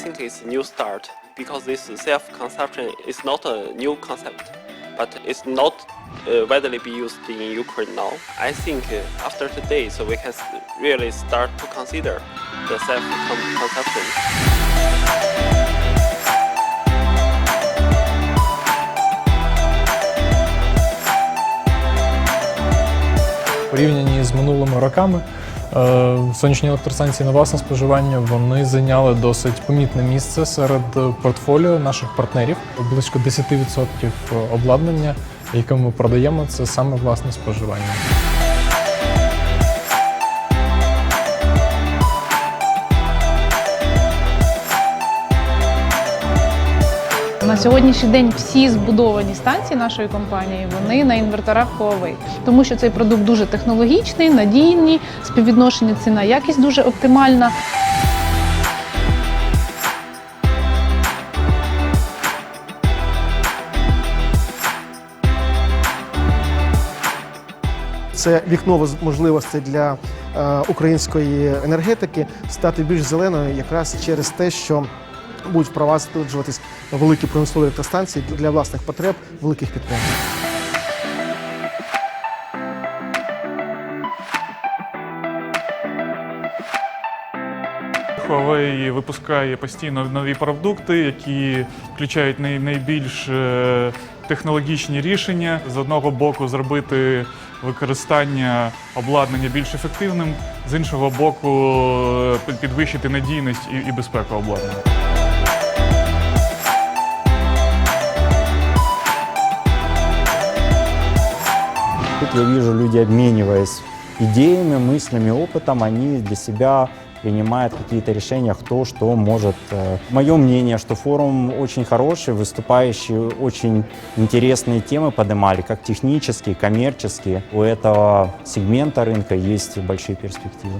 it's a new start because this self-consumption is not a new concept, but it's not uh, widely be used in Ukraine now. I think uh, after today, so we can s- really start to consider the self-consumption. порівнянні з минулими роками. е, Сонячні електростанції на власне споживання вони зайняли досить помітне місце серед портфоліо наших партнерів. Близько 10% обладнання, яке ми продаємо, це саме власне споживання. На сьогоднішній день всі збудовані станції нашої компанії вони на інверторах Huawei, тому що цей продукт дуже технологічний, надійний, співвідношення ціна якість дуже оптимальна. Це вікно можливостей для е, української енергетики стати більш зеленою якраз через те, що будуть впроваджуватись великі промислові електростанції для власних потреб великих підприємств. Huawei випускає постійно нові продукти, які включають найбільш е, технологічні рішення. З одного боку, зробити використання обладнання більш ефективним, з іншого боку, е, підвищити надійність і, і безпеку обладнання. Тут я вижу, люди, обмениваясь идеями, мыслями, опытом, они для себя принимают какие-то решения, кто что может. Мое мнение, что форум очень хороший, выступающие очень интересные темы поднимали, как технические, коммерческие. У этого сегмента рынка есть большие перспективы.